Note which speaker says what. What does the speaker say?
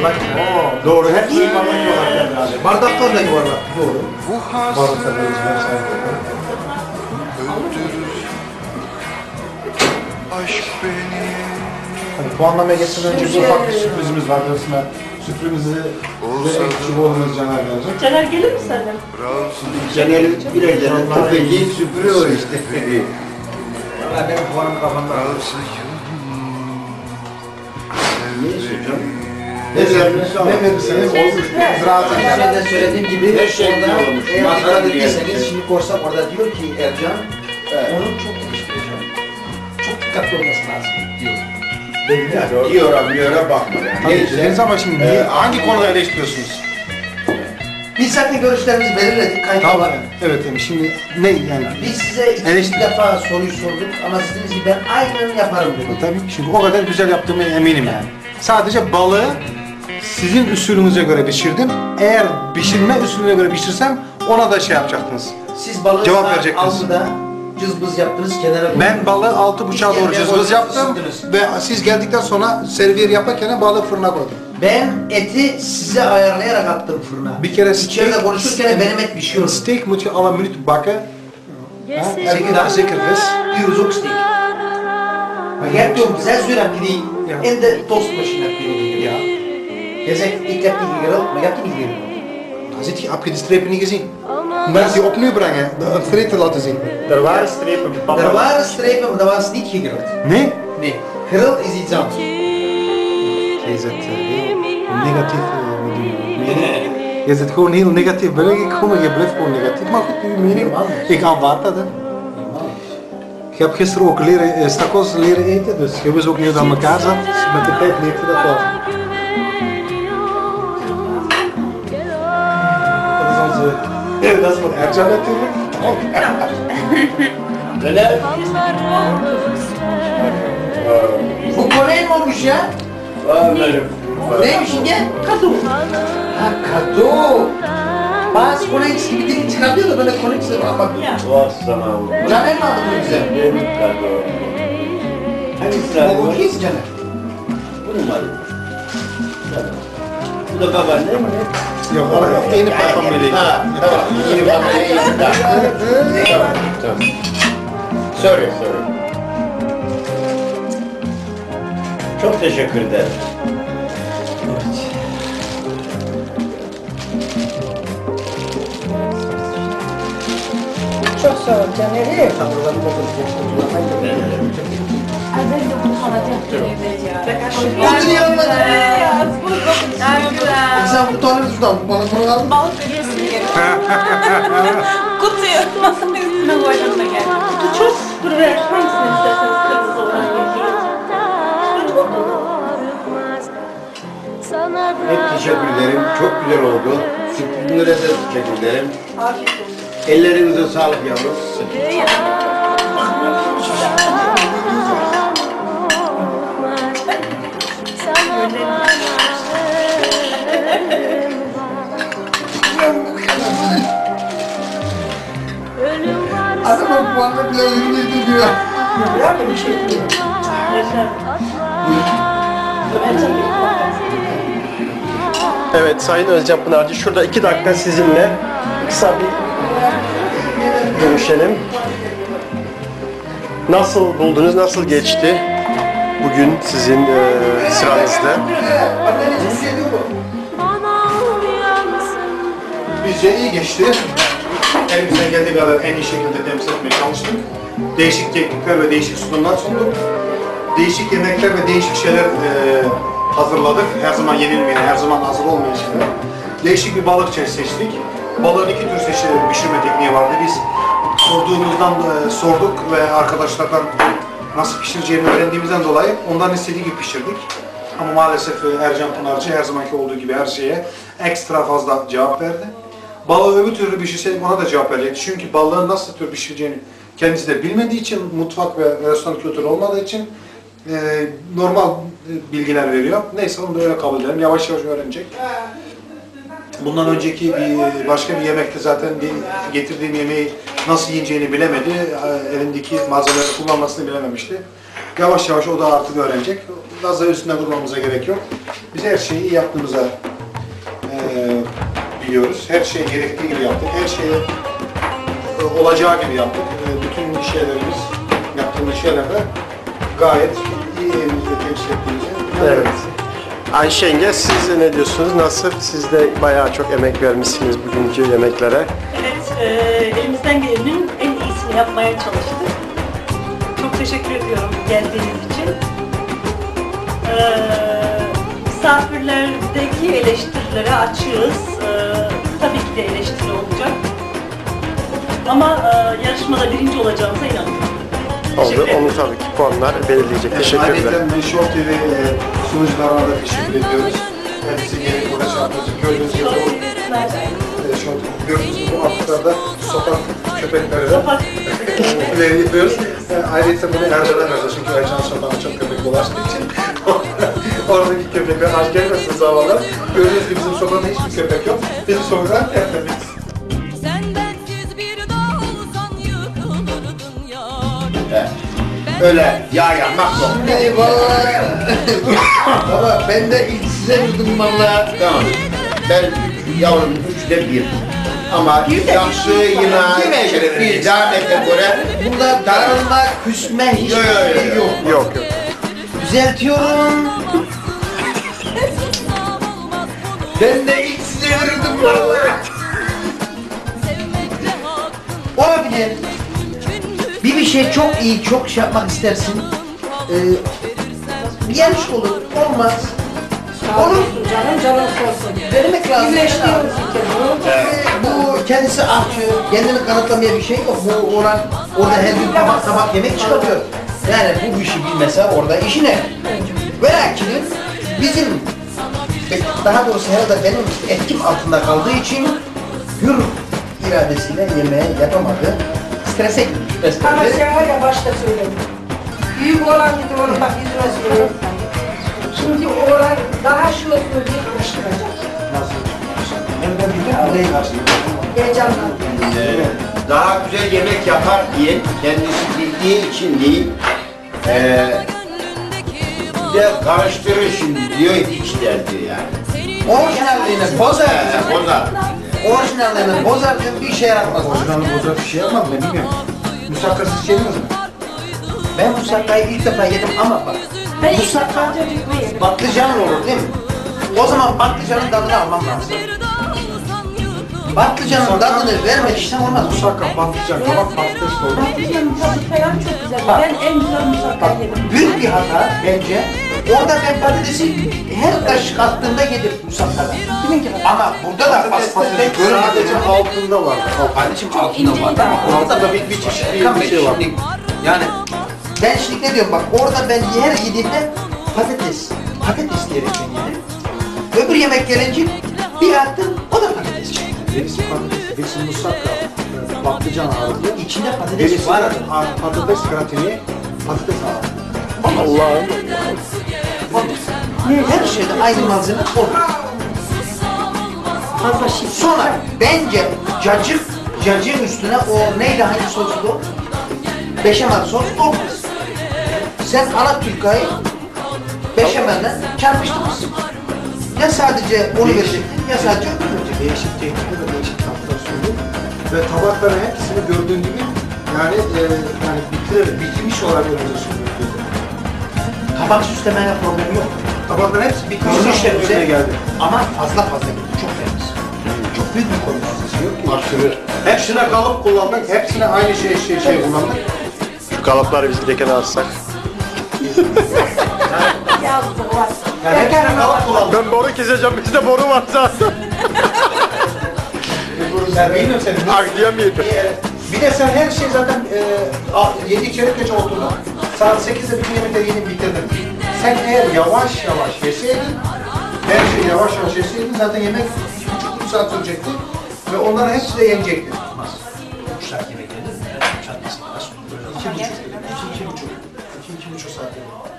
Speaker 1: yuvarlak. Doğru. Hepsi yuvarlak yuvarlak yani. Bardaklar da yuvarlak. Doğru.
Speaker 2: Bu
Speaker 1: da yuvarlak.
Speaker 2: aşk beni
Speaker 1: Hani puanlamaya geçmeden önce bir ufak bir sürprizimiz var. Arasında sürprizimizi ve ekşi bolumuz Caner gelecek.
Speaker 3: Caner gelir mi senden?
Speaker 4: Caner bile Caner tepeciyi süpürüyor işte.
Speaker 1: Valla benim puanım kafamda.
Speaker 4: Neyse canım.
Speaker 1: Ne verirseniz, ne verirseniz o ziraatın
Speaker 4: Ben
Speaker 1: yani.
Speaker 4: de söylediğim gibi
Speaker 5: şey
Speaker 4: orada dikkat
Speaker 5: bir
Speaker 4: ettiyseniz
Speaker 5: yer.
Speaker 4: şimdi korsak orada diyor ki Ercan onu çok geliştireceğim. Çok dikkatli olması lazım diyor.
Speaker 5: Diyora diyora bakma.
Speaker 1: Tabii
Speaker 5: Neyse.
Speaker 1: dediniz ama şimdi niye- hangi konuda eleştiriyorsunuz?
Speaker 4: Biz zaten görüşlerimizi belirledik kayıt
Speaker 1: Tamam.
Speaker 4: olarak.
Speaker 1: Evet yani şimdi ne yani?
Speaker 4: Biz size iki defa soruyu sorduk ama siz dediniz ki ben aynen yaparım dedim.
Speaker 1: Tabii çünkü o kadar güzel yaptığımı eminim yani. Sadece balığı sizin usulünüze göre pişirdim. Eğer pişirme usulüne göre pişirsem ona da şey yapacaktınız.
Speaker 4: Siz balığı
Speaker 1: Cevap
Speaker 4: saat
Speaker 1: verecektiniz.
Speaker 4: altıda cızbız yaptınız kenara koydunuz.
Speaker 1: Ben balığı altı buçuğa doğru cızbız yaptım ve siz geldikten sonra servir yaparken balığı fırına koydum.
Speaker 4: Ben eti size ayarlayarak attım fırına.
Speaker 1: Bir kere
Speaker 4: İçeride
Speaker 1: steak-
Speaker 4: konuşurken benim et pişiyor.
Speaker 1: Steak moet je alle minuut bakken. Ha? Zeker,
Speaker 4: Zeker,
Speaker 1: zeker vis.
Speaker 4: Pirinç steak. Ook zes uur heb je die
Speaker 1: Ja.
Speaker 4: in de toastmachine heb je die
Speaker 1: Ja.
Speaker 4: Je zegt, ik heb die gegrild, maar je hebt die niet gegrild.
Speaker 1: Dan zit je, heb je de strepen niet gezien? Maar die opnieuw brengen, het streep te laten zien.
Speaker 5: Er waren strepen. Papa.
Speaker 4: Er waren strepen, maar dat was niet gegrild.
Speaker 1: Nee?
Speaker 4: Nee, grill is iets anders.
Speaker 1: Je zit eh, heel negatief eh, met uw mening. Je zit gewoon heel negatief binnengekomen, je blijft gewoon negatief. Maar goed, uw mening, ik aanvaard dat. Hè. Je hebt gisteren ook leren, eh, stakos leren eten, dus je wist ook niet hoe dat aan elkaar zat. Dus met de tijd leert je dat wel. Dat is van Ercan natuurlijk.
Speaker 5: Caner.
Speaker 4: Bu kolay mı olmuş ya?
Speaker 5: Aferin.
Speaker 4: Neymiş şimdi? Kadu. Ha kadu. Bazı Konex gibi dilim çıkartıyor da böyle Konex ama
Speaker 5: Var sana oğlum.
Speaker 4: Caner mi aldı bunu bize?
Speaker 5: Benim kadro. Hangisi
Speaker 4: O
Speaker 5: var?
Speaker 4: okeysi Caner.
Speaker 5: Bunu mu alayım? Bu da babaanne mi?
Speaker 1: Yok, ama yeni.
Speaker 5: Ha, tamam. Yeni babaanne. Tamam. Tamam. Sorry, sorry. Çok teşekkür ederim.
Speaker 3: Çok sağ ol Caner'i.
Speaker 4: Yanıma.
Speaker 6: Güzel.
Speaker 4: Sen bu tane sudan bana bunu aldın.
Speaker 6: Balık yesin. Kutuyu masanın üstüne koydum da geldim.
Speaker 3: Bu çok kuru hangisini isterseniz kırmızı olan.
Speaker 5: Hep teşekkür. Çok güzel oldu. Sürprizlere de teşekkür.
Speaker 3: Afiyet olsun.
Speaker 5: Ellerinize sağlık yavrum.
Speaker 4: Adamın puanını bile yürüdü diyor.
Speaker 3: Ya bir şey puan.
Speaker 7: Evet Sayın Özcan Pınarcı şurada iki dakika sizinle kısa bir görüşelim. Nasıl buldunuz, nasıl geçti bugün sizin e, sıranızda?
Speaker 1: Bizce iyi geçti. Elimizden geldiği kadar en iyi şekilde temsil etmeye çalıştık. Değişik teknikler ve değişik sunumlar sunduk. Değişik yemekler ve değişik şeyler e, hazırladık. Her zaman yenilmeyen, her zaman hazır olmayan şeyler. Değişik bir balık çeşidi seçtik. Balığın iki tür seçi, pişirme tekniği vardı. Biz sorduğumuzdan e, sorduk ve arkadaşlardan nasıl pişireceğini öğrendiğimizden dolayı ondan istediği gibi pişirdik. Ama maalesef e, Ercan Pınarcı her zamanki olduğu gibi her şeye ekstra fazla cevap verdi. Balığı öbür türlü pişirseydik ona da cevap verecekti. Çünkü balığın nasıl tür pişireceğini kendisi de bilmediği için, mutfak ve restoran kültürü olmadığı için e, normal e, bilgiler veriyor. Neyse onu da öyle kabul edelim. Yavaş yavaş öğrenecek. Bundan önceki bir başka bir yemekte zaten bir getirdiğim yemeği nasıl yiyeceğini bilemedi. E, Elindeki malzemeleri kullanmasını bilememişti. Yavaş yavaş o da artık öğrenecek. Fazla üstüne durmamıza gerek yok. Biz her şeyi iyi yaptığımıza eee, biliyoruz. Her şeyi gerektiği gibi yaptık. Her şeyi e, olacağı gibi yaptık. E, bütün şeylerimiz, yaptığımız şeylerde gayet iyi elimizde temsil ettiğimizi
Speaker 7: Evet. Ayşe yenge siz ne diyorsunuz? Nasıl? Siz de bayağı çok emek vermişsiniz bugünkü yemeklere.
Speaker 3: Evet, e, elimizden gelenin en iyisini yapmaya çalıştık. Çok teşekkür ediyorum geldiğiniz için. E, misafirlerdeki eleştirilere açığız. E, tabii ki de eleştiri olacak. Ama e, yarışmada birinci olacağımıza inanıyorum.
Speaker 7: Oldu. Onu tabii ki puanlar belirleyecek. Teşekkürler.
Speaker 1: Ayrıca Show TV e, sunucularına da teşekkür ediyoruz. Hepsi gelip burada çarpımızı gördüğünüz gibi Show TV gördüğünüz gibi bu haftalarda sokak köpekleri de e, yapıyoruz. E, ayrıca bunu Ercan'a vereceğiz çünkü Ercan sokağına çok köpek dolaştığı için oradaki köpekler aç gelmesin zavallar. Gördüğünüz gibi bizim sokakta hiçbir köpek yok. Bizim sokaklar tertemiz.
Speaker 8: Sen yar.
Speaker 5: Öyle yağ yanmak yok.
Speaker 4: Eyvallah. Baba ben de ilk size vurdum valla.
Speaker 5: Tamam. Ben yavrum üçte bir. Ama yakşı yine bir zahmete göre
Speaker 4: Bunda darılma, küsme hiçbir
Speaker 5: Yok, yok,
Speaker 4: şey
Speaker 5: yok.
Speaker 4: yok.
Speaker 7: Yok yok.
Speaker 4: Düzeltiyorum. Ben de ilk size vurdum valla. Olabilir. Bir bir şey çok iyi, çok şey yapmak istersin. Ee, bir yanlış olur, olmaz. Olur.
Speaker 6: Canım canım olsun.
Speaker 4: Denemek lazım.
Speaker 6: Birleştiriyoruz
Speaker 4: Ee, bu kendisi ahçı, kendini kanıtlamaya bir şey yok. Bu olan orada her gün tabak tabak yemek çıkartıyor. Yani bu işi bilmese orada işi ne? Ve lakin bizim daha doğrusu herhalde benim etkim altında kaldığı için hür iradesiyle yemeğe yapamadı. Strese gitmiş
Speaker 6: Ama sen var ya başta söyledim. Büyük olan gidi onu bak yüzüne söylüyorum. Şimdi oğlan daha şu söyleyip karıştıracak.
Speaker 1: Hem ben bildim, burayı karşıladım.
Speaker 6: Heyecandan.
Speaker 5: e, daha güzel yemek yapar diye kendisi bildiği için değil. E, bir de karıştırır şimdi diyor hiç derdi yani.
Speaker 4: Orijinalliğini bozar.
Speaker 5: Bozar.
Speaker 4: Orijinalliğini bozar bir işe yaramaz.
Speaker 1: Orijinal bozar bir şey yapmadım ben bilmiyorum. Musakkasız yediniz mi?
Speaker 4: Ben musakkayı ilk defa yedim ama bak.
Speaker 6: Ben ilk
Speaker 4: Musakka
Speaker 6: defa yedim.
Speaker 4: patlıcan olur değil mi? O zaman patlıcanın tadını almam lazım. Patlıcanın tadını vermediysen olmaz.
Speaker 1: Musakka, patlıcan, kabak patates doldu.
Speaker 3: Patlıcanın tadı falan çok güzel. Ben en güzel musakka yedim.
Speaker 4: Büyük bir hata bence. Orada ben patatesi her kaşık attığımda yedim musakkada. Ama burada da patates
Speaker 1: Sadece
Speaker 4: görmedim.
Speaker 1: altında var.
Speaker 4: Kardeşim altında var.
Speaker 1: Orada da bir, bir çeşit bir, bir şey var.
Speaker 4: Yani ben şimdi ne diyorum bak orada ben her yediğimde patates, patates diyerek ben yedim. Öbür yemek gelince bir attım patates,
Speaker 1: birisi musakka, e, patlıcan ağırlıklı.
Speaker 4: İçinde patates
Speaker 1: Birisi
Speaker 4: var.
Speaker 1: patates gratini, patates ağırlıklı.
Speaker 7: Allah'ım.
Speaker 4: Her şeyde aynı malzeme olur.
Speaker 6: Fazla şiş.
Speaker 4: Sonra bence cacık, cacığın üstüne o neydi hangi sosdu o? Beşamel sos olmaz. Sen Alaturka'yı beşamelle çarpıştırmışsın. Ya sadece onu verecektin ya sadece öbürünü verecektin.
Speaker 1: Değişik teknikler ve değişik tatlar sundum. Ve tabakların hepsini gördüğün gibi yani e, yani bitirerek, bitirmiş olarak önümüze sunduk.
Speaker 4: Tabak süslemeye problem yok.
Speaker 1: Tabakların hepsi olarak önümüze geldi.
Speaker 4: ama fazla fazla gitti. Çok temiz. Çok büyük bir konu.
Speaker 1: Yok ki. Aşırı. Hepsine kalıp kullandık, hepsine aynı şey şey şey kullandık.
Speaker 7: Şu kalıpları biz giderken alsak.
Speaker 6: Yazdı
Speaker 7: Ben boru keseceğim. Bizde boru var zaten.
Speaker 1: Ben bilmiyorum seni.
Speaker 7: Akdiyemeydi.
Speaker 1: Bir de sen her şey zaten e, 7 çeyrek geçe oturdun. Saat 8'de bütün yemekleri yedin bitirdin. Sen eğer yavaş yavaş yeseydin, her şeyi yavaş yavaş yeseydin zaten yemek 2,5 saat sürecekti. Ve onların hepsi de yenecekti. Olmaz. 3 saat yemek yedin. 2,5. 2,5 saat yemek.